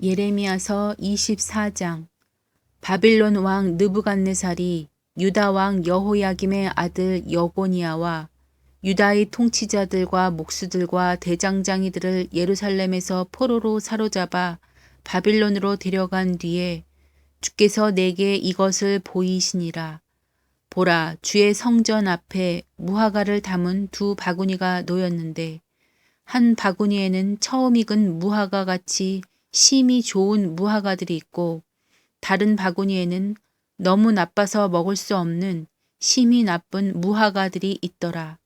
예레미야서 24장 바빌론 왕 느부갓네살이 유다 왕 여호야김의 아들 여고니아와 유다의 통치자들과 목수들과 대장장이들을 예루살렘에서 포로로 사로잡아 바빌론으로 데려간 뒤에 주께서 내게 이것을 보이시니라. 보라, 주의 성전 앞에 무화과를 담은 두 바구니가 놓였는데 한 바구니에는 처음 익은 무화과 같이 심이 좋은 무화과들이 있고 다른 바구니에는 너무 나빠서 먹을 수 없는 심이 나쁜 무화과들이 있더라.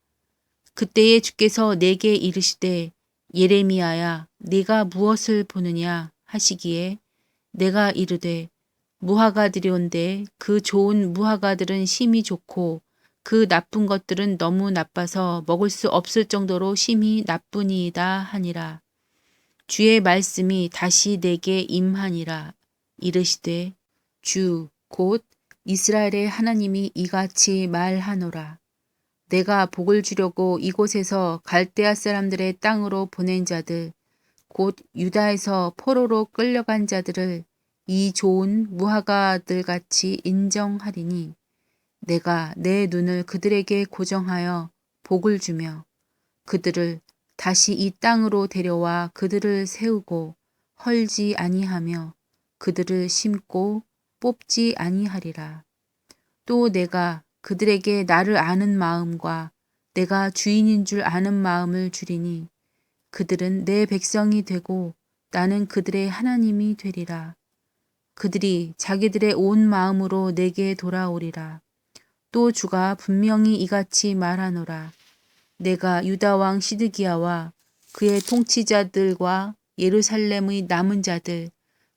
그때에 주께서 내게 이르시되 예레미야야 네가 무엇을 보느냐 하시기에 내가 이르되 무화과들이 온데 그 좋은 무화과들은 심이 좋고 그 나쁜 것들은 너무 나빠서 먹을 수 없을 정도로 심이 나쁘니이다 하니라. 주의 말씀이 다시 내게 임하니라. 이르시되 주 곧 이스라엘의 하나님이 이같이 말하노라. 내가 복을 주려고 이곳에서 갈대아 사람들의 땅으로 보낸 자들 곧 유다에서 포로로 끌려간 자들을 이 좋은 무화과들 같이 인정하리니 내가 내 눈을 그들에게 고정하여 복을 주며 그들을 다시 이 땅으로 데려와 그들을 세우고 헐지 아니하며 그들을 심고 뽑지 아니하리라. 또 내가 그들에게 나를 아는 마음과 내가 주인인 줄 아는 마음을 주리니 그들은 내 백성이 되고 나는 그들의 하나님이 되리라. 그들이 자기들의 온 마음으로 내게 돌아오리라. 또 주가 분명히 이같이 말하노라. 내가 유다 왕 시드기야와 그의 통치자들과 예루살렘의 남은 자들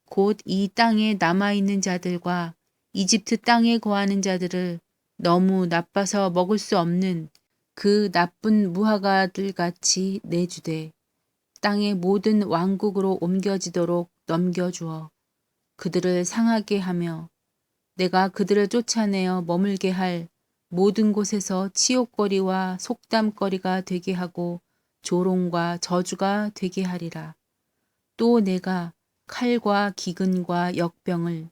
곧 이 땅에 남아 있는 자들과 이집트 땅에 거하는 자들을 너무 나빠서 먹을 수 없는 그 나쁜 무화과들 같이 내주되 땅의 모든 왕국으로 옮겨지도록 넘겨주어 그들을 상하게 하며 내가 그들을 쫓아내어 머물게 할 모든 곳에서 치욕거리와 속담거리가 되게 하고 조롱과 저주가 되게 하리라. 또 내가 칼과 기근과 역병을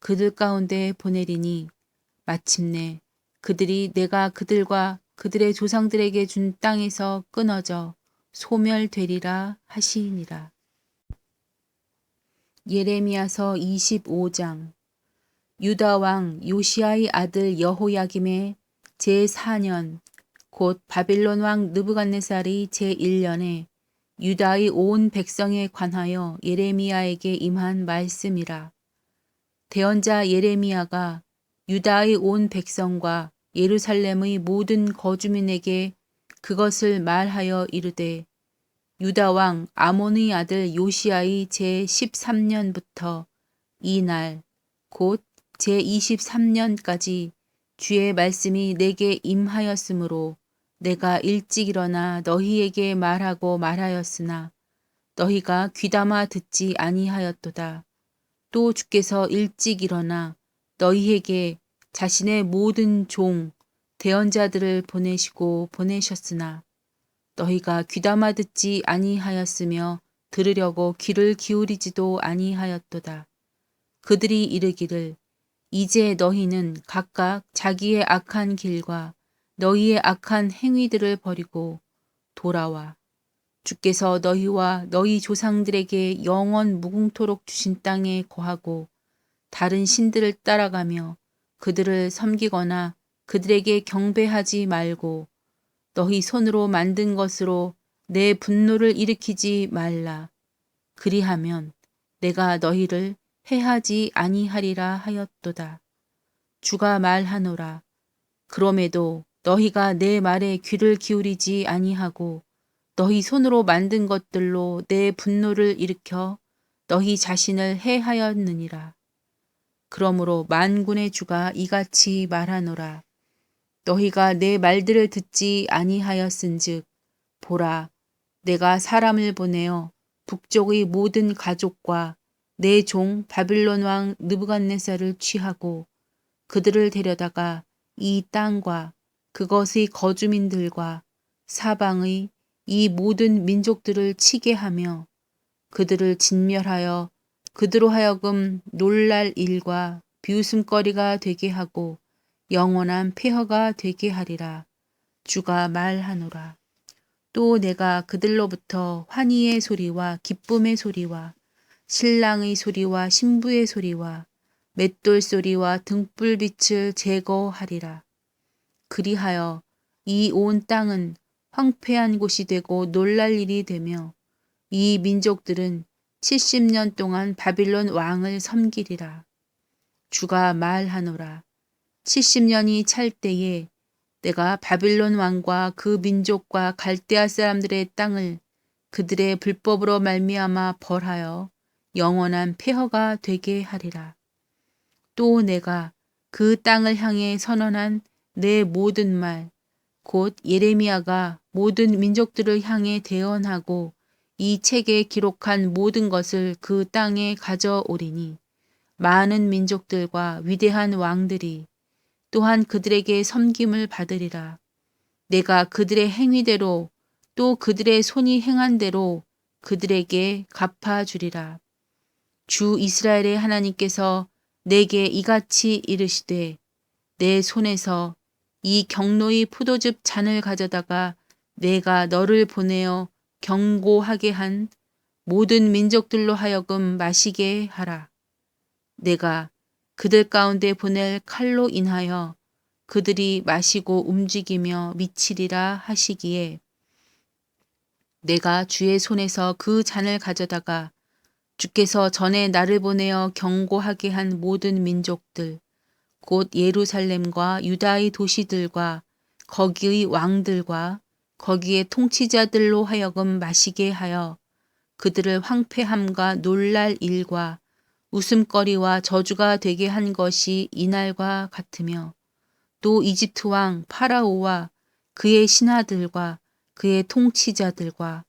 그들 가운데 보내리니 마침내 그들이 내가 그들과 그들의 조상들에게 준 땅에서 끊어져 소멸되리라 하시니라. 예레미야서 25장 유다 왕 요시아의 아들 여호야김의 제4년 곧 바빌론 왕 느부갓네살이 제1년에 유다의 온 백성에 관하여 예레미야에게 임한 말씀이라. 대언자 예레미야가 유다의 온 백성과 예루살렘의 모든 거주민에게 그것을 말하여 이르되 유다 왕 아몬의 아들 요시아의 제 13년부터 이날 곧 제23년까지 주의 말씀이 내게 임하였으므로 내가 일찍 일어나 너희에게 말하고 말하였으나 너희가 귀담아 듣지 아니하였도다. 또 주께서 일찍 일어나 너희에게 자신의 모든 종 대언자들을 보내시고 보내셨으나 너희가 귀담아 듣지 아니하였으며 들으려고 귀를 기울이지도 아니하였도다. 그들이 이르기를 이제 너희는 각각 자기의 악한 길과 너희의 악한 행위들을 버리고 돌아와 주께서 너희와 너희 조상들에게 영원 무궁토록 주신 땅에 거하고 다른 신들을 따라가며 그들을 섬기거나 그들에게 경배하지 말고 너희 손으로 만든 것으로 내 분노를 일으키지 말라. 그리하면 내가 너희를 해하지 아니하리라 하였도다. 주가 말하노라. 그럼에도 너희가 내 말에 귀를 기울이지 아니하고 너희 손으로 만든 것들로 내 분노를 일으켜 너희 자신을 해하였느니라. 그러므로 만군의 주가 이같이 말하노라. 너희가 내 말들을 듣지 아니하였은즉 보라 내가 사람을 보내어 북쪽의 모든 가족과 내 종 바빌론 왕 느부갓네살을 취하고 그들을 데려다가 이 땅과 그것의 거주민들과 사방의 이 모든 민족들을 치게 하며 그들을 진멸하여 그들로 하여금 놀랄 일과 비웃음거리가 되게 하고 영원한 폐허가 되게 하리라. 주가 말하노라. 또 내가 그들로부터 환희의 소리와 기쁨의 소리와 신랑의 소리와 신부의 소리와 맷돌 소리와 등불빛을 제거하리라. 그리하여 이 온 땅은 황폐한 곳이 되고 놀랄 일이 되며 이 민족들은 70년 동안 바빌론 왕을 섬기리라. 주가 말하노라. 70년이 찰 때에 내가 바빌론 왕과 그 민족과 갈대아 사람들의 땅을 그들의 불법으로 말미암아 벌하여 영원한 폐허가 되게 하리라. 또 내가 그 땅을 향해 선언한 내 모든 말, 곧 예레미야가 모든 민족들을 향해 대언하고 이 책에 기록한 모든 것을 그 땅에 가져오리니 많은 민족들과 위대한 왕들이 또한 그들에게 섬김을 받으리라. 내가 그들의 행위대로 또 그들의 손이 행한 대로 그들에게 갚아주리라. 주 이스라엘의 하나님께서 내게 이같이 이르시되 내 손에서 이 경로의 포도즙 잔을 가져다가 내가 너를 보내어 경고하게 한 모든 민족들로 하여금 마시게 하라. 내가 그들 가운데 보낼 칼로 인하여 그들이 마시고 움직이며 미치리라 하시기에 내가 주의 손에서 그 잔을 가져다가 주께서 전에 나를 보내어 경고하게 한 모든 민족들 곧 예루살렘과 유다의 도시들과 거기의 왕들과 거기에 통치자들로 하여금 마시게 하여 그들을 황폐함과 놀랄 일과 웃음거리와 저주가 되게 한 것이 이날과 같으며 또 이집트 왕 파라오와 그의 신하들과 그의 통치자들과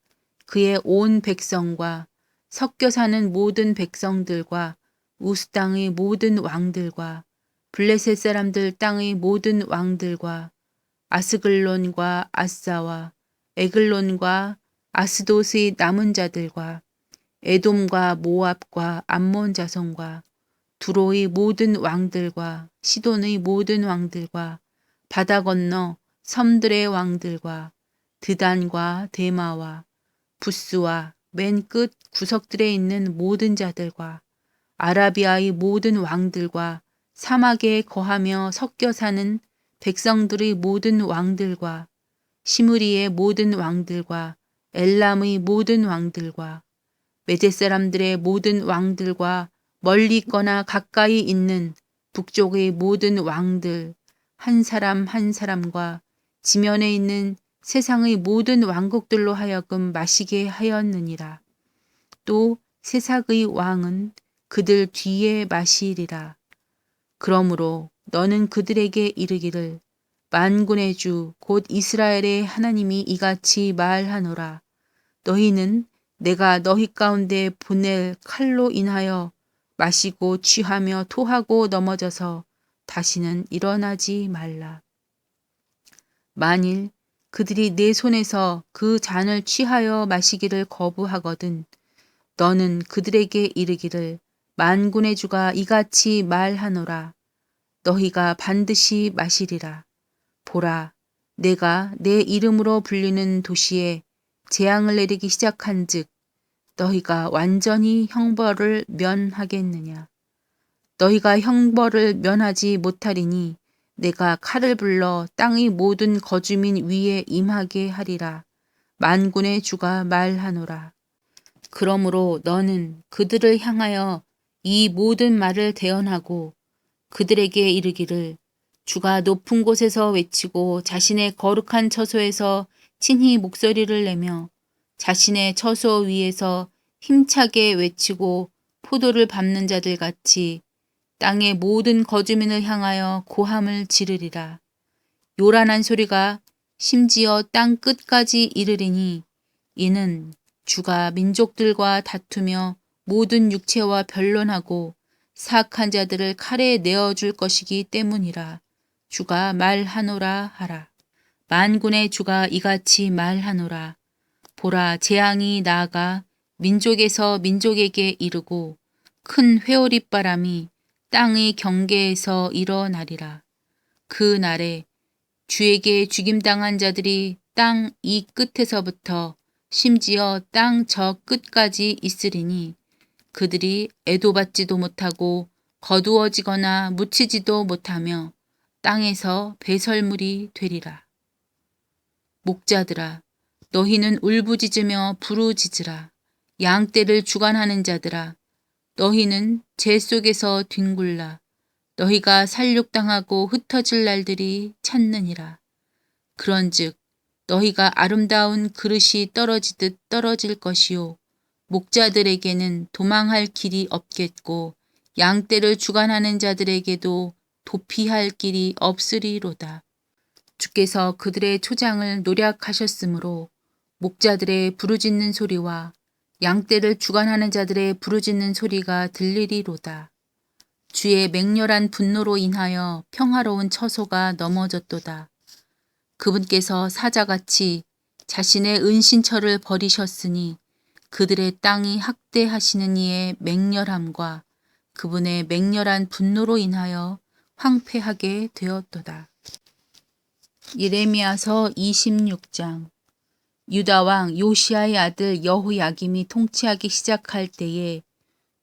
그의 온 백성과 섞여 사는 모든 백성들과 우스 땅의 모든 왕들과 블레셋 사람들 땅의 모든 왕들과 아스글론과 아사와 에글론과 아스돗의 남은 자들과 에돔과 모압과 암몬 자손과 두로의 모든 왕들과 시돈의 모든 왕들과 바다 건너 섬들의 왕들과 드단과 데마와 부스와 맨 끝 구석들에 있는 모든 자들과 아라비아의 모든 왕들과 사막에 거하며 섞여 사는 백성들의 모든 왕들과 시무리의 모든 왕들과 엘람의 모든 왕들과 메데 사람들의 모든 왕들과 멀리 있거나 가까이 있는 북쪽의 모든 왕들 한 사람 한 사람과 지면에 있는 세상의 모든 왕국들로 하여금 마시게 하였느니라. 또 세상의 왕은 그들 뒤에 마시리라. 그러므로 너는 그들에게 이르기를 만군의 주 곧 이스라엘의 하나님이 이같이 말하노라. 너희는 내가 너희 가운데 보낼 칼로 인하여 마시고 취하며 토하고 넘어져서 다시는 일어나지 말라. 만일 그들이 내 손에서 그 잔을 취하여 마시기를 거부하거든 너는 그들에게 이르기를 만군의 주가 이같이 말하노라. 너희가 반드시 마시리라. 보라, 내가 내 이름으로 불리는 도시에 재앙을 내리기 시작한 즉, 너희가 완전히 형벌을 면하겠느냐. 너희가 형벌을 면하지 못하리니 내가 칼을 불러 땅의 모든 거주민 위에 임하게 하리라. 만군의 주가 말하노라. 그러므로 너는 그들을 향하여 이 모든 말을 대언하고 그들에게 이르기를 주가 높은 곳에서 외치고 자신의 거룩한 처소에서 친히 목소리를 내며 자신의 처소 위에서 힘차게 외치고 포도를 밟는 자들 같이 땅의 모든 거주민을 향하여 고함을 지르리라. 요란한 소리가 심지어 땅 끝까지 이르리니 이는 주가 민족들과 다투며 모든 육체와 변론하고 사악한 자들을 칼에 내어줄 것이기 때문이라. 주가 말하노라 하라. 만군의 주가 이같이 말하노라. 보라 재앙이 나아가 민족에서 민족에게 이르고 큰 회오릿바람이 땅의 경계에서 일어나리라. 그 날에 주에게 죽임당한 자들이 땅 이 끝에서부터 심지어 땅 저 끝까지 있으리니 그들이 애도받지도 못하고 거두어지거나 묻히지도 못하며 땅에서 배설물이 되리라. 목자들아, 너희는 울부짖으며 부르짖으라. 양떼를 주관하는 자들아, 너희는 재 속에서 뒹굴라. 너희가 살육당하고 흩어질 날들이 찾느니라. 그런즉 너희가 아름다운 그릇이 떨어지듯 떨어질 것이요. 목자들에게는 도망할 길이 없겠고 양떼를 주관하는 자들에게도 도피할 길이 없으리로다. 주께서 그들의 초장을 노략하셨으므로 목자들의 부르짖는 소리와 양떼를 주관하는 자들의 부르짖는 소리가 들리리로다. 주의 맹렬한 분노로 인하여 평화로운 처소가 넘어졌도다. 그분께서 사자같이 자신의 은신처를 버리셨으니 그들의 땅이 학대하시는 이의 맹렬함과 그분의 맹렬한 분노로 인하여 황폐하게 되었도다. 예레미야서 26장 유다 왕 요시아의 아들 여호야김이 통치하기 시작할 때에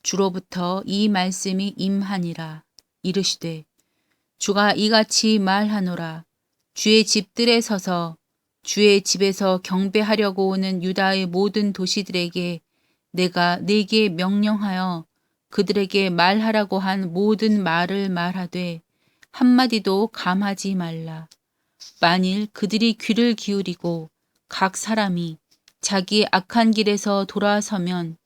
주로부터 이 말씀이 임하니라 이르시되 주가 이같이 말하노라 주의 집들에 서서 주의 집에서 경배하려고 오는 유다의 모든 도시들에게 내가 내게 명령하여 그들에게 말하라고 한 모든 말을 말하되 한마디도 감하지 말라. 만일 그들이 귀를 기울이고 각 사람이 자기의 악한 길에서 돌아서면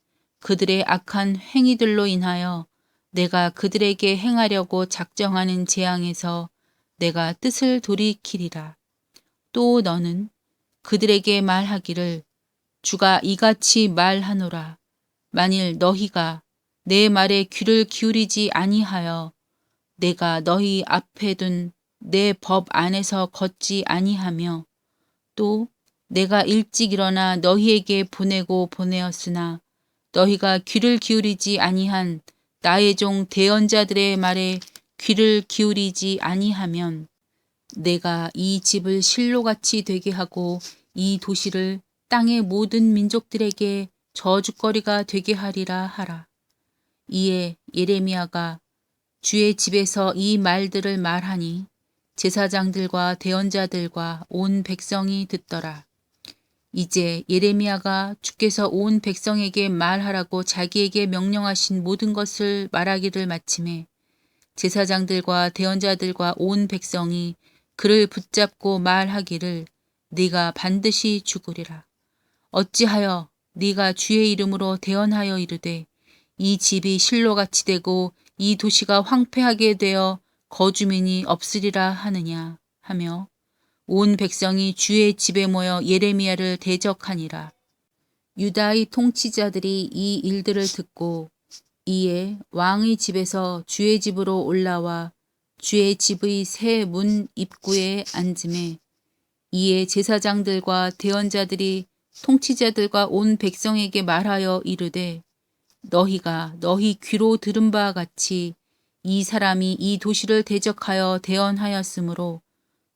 그들의 악한 행위들로 인하여 내가 그들에게 행하려고 작정하는 재앙에서 내가 뜻을 돌이키리라. 또 너는 그들에게 말하기를 주가 이같이 말하노라. 만일 너희가 내 말에 귀를 기울이지 아니하여 내가 너희 앞에 둔 내 법 안에서 걷지 아니하며 또 내가 일찍 일어나 너희에게 보내고 보내었으나 너희가 귀를 기울이지 아니한 나의 종 대언자들의 말에 귀를 기울이지 아니하면 내가 이 집을 실로같이 되게 하고 이 도시를 땅의 모든 민족들에게 저주거리가 되게 하리라 하라. 이에 예레미야가 주의 집에서 이 말들을 말하니 제사장들과 대언자들과 온 백성이 듣더라. 이제 예레미야가 주께서 온 백성에게 말하라고 자기에게 명령하신 모든 것을 말하기를 마침에 제사장들과 대언자들과 온 백성이 그를 붙잡고 말하기를 네가 반드시 죽으리라. 어찌하여 네가 주의 이름으로 대언하여 이르되 이 집이 실로같이 되고 이 도시가 황폐하게 되어 거주민이 없으리라 하느냐 하며 온 백성이 주의 집에 모여 예레미야를 대적하니라. 유다의 통치자들이 이 일들을 듣고 이에 왕의 집에서 주의 집으로 올라와 주의 집의 새 문 입구에 앉음에 이에 제사장들과 대언자들이 통치자들과 온 백성에게 말하여 이르되 너희가 너희 귀로 들은 바와 같이 이 사람이 이 도시를 대적하여 대언하였으므로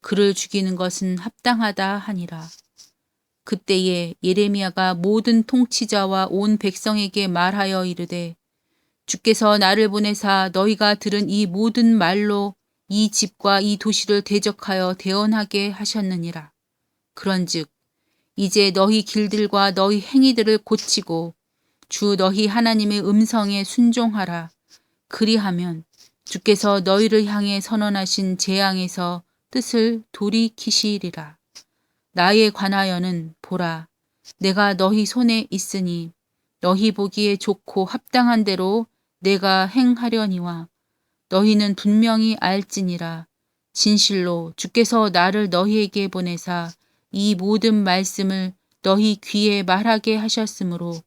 그를 죽이는 것은 합당하다 하니라. 그때에 예레미야가 모든 통치자와 온 백성에게 말하여 이르되 주께서 나를 보내사 너희가 들은 이 모든 말로 이 집과 이 도시를 대적하여 대언하게 하셨느니라. 그런즉 이제 너희 길들과 너희 행위들을 고치고 주 너희 하나님의 음성에 순종하라. 그리하면 주께서 너희를 향해 선언하신 재앙에서 뜻을 돌이키시리라. 나에 관하여는 보라. 내가 너희 손에 있으니 너희 보기에 좋고 합당한 대로 내가 행하려니와 너희는 분명히 알지니라. 진실로 주께서 나를 너희에게 보내사 이 모든 말씀을 너희 귀에 말하게 하셨으므로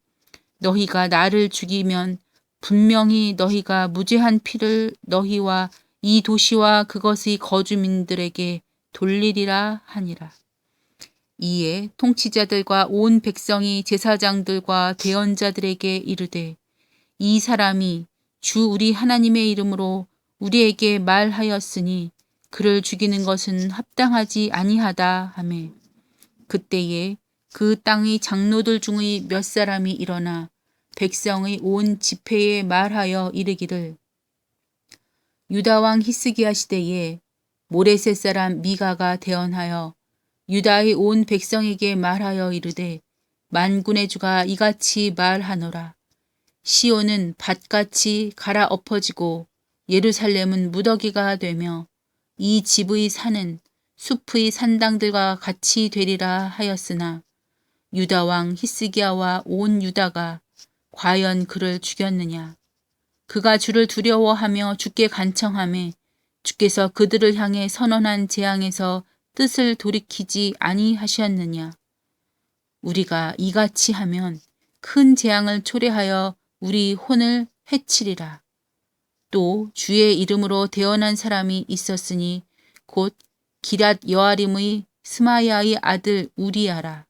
너희가 나를 죽이면 분명히 너희가 무죄한 피를 너희와 이 도시와 그것의 거주민들에게 돌리리라 하니라. 이에 통치자들과 온 백성이 제사장들과 대언자들에게 이르되 이 사람이 주 우리 하나님의 이름으로 우리에게 말하였으니 그를 죽이는 것은 합당하지 아니하다. 하매. 그때에 그 땅의 장로들 중의 몇 사람이 일어나 백성의 온 집회에 말하여 이르기를 유다 왕 히스기야 시대에 모레셋 사람 미가가 대언하여 유다의 온 백성에게 말하여 이르되 만군의 주가 이같이 말하노라 시온은 밭같이 갈아 엎어지고 예루살렘은 무더기가 되며 이 집의 산은 숲의 산당들과 같이 되리라 하였으나 유다 왕 히스기야와 온 유다가 과연 그를 죽였느냐? 그가 주를 두려워하며 주께 간청하매 주께서 그들을 향해 선언한 재앙에서 뜻을 돌이키지 아니하셨느냐? 우리가 이같이 하면 큰 재앙을 초래하여 우리 혼을 해치리라 또 주의 이름으로 대언한 사람이 있었으니 곧 기랏 여아림의 스마야의 아들 우리야라.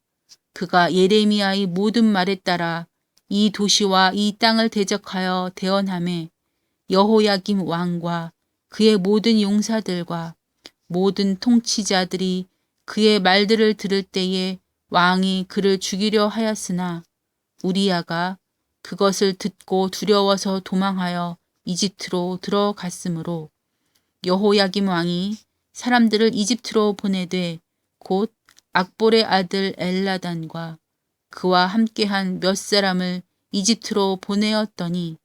그가 예레미야의 모든 말에 따라 이 도시와 이 땅을 대적하여 대언함에 여호야김 왕과 그의 모든 용사들과 모든 통치자들이 그의 말들을 들을 때에 왕이 그를 죽이려 하였으나 우리야가 그것을 듣고 두려워서 도망하여 이집트로 들어갔으므로 여호야김 왕이 사람들을 이집트로 보내되 곧 악볼의 아들 엘라단과 그와 함께한 몇 사람을 이집트로 보내었더니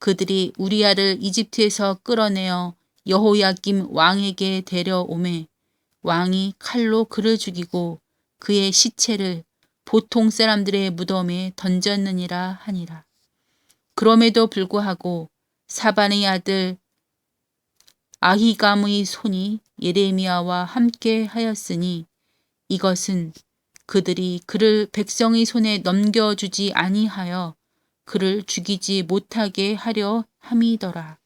그들이 우리아를 이집트에서 끌어내어 여호야김 왕에게 데려오매 왕이 칼로 그를 죽이고 그의 시체를 보통 사람들의 무덤에 던졌느니라 하니라. 그럼에도 불구하고 사반의 아들 아히감의 손이 예레미야와 함께 하였으니 이것은 그들이 그를 백성의 손에 넘겨주지 아니하여 그를 죽이지 못하게 하려 함이더라.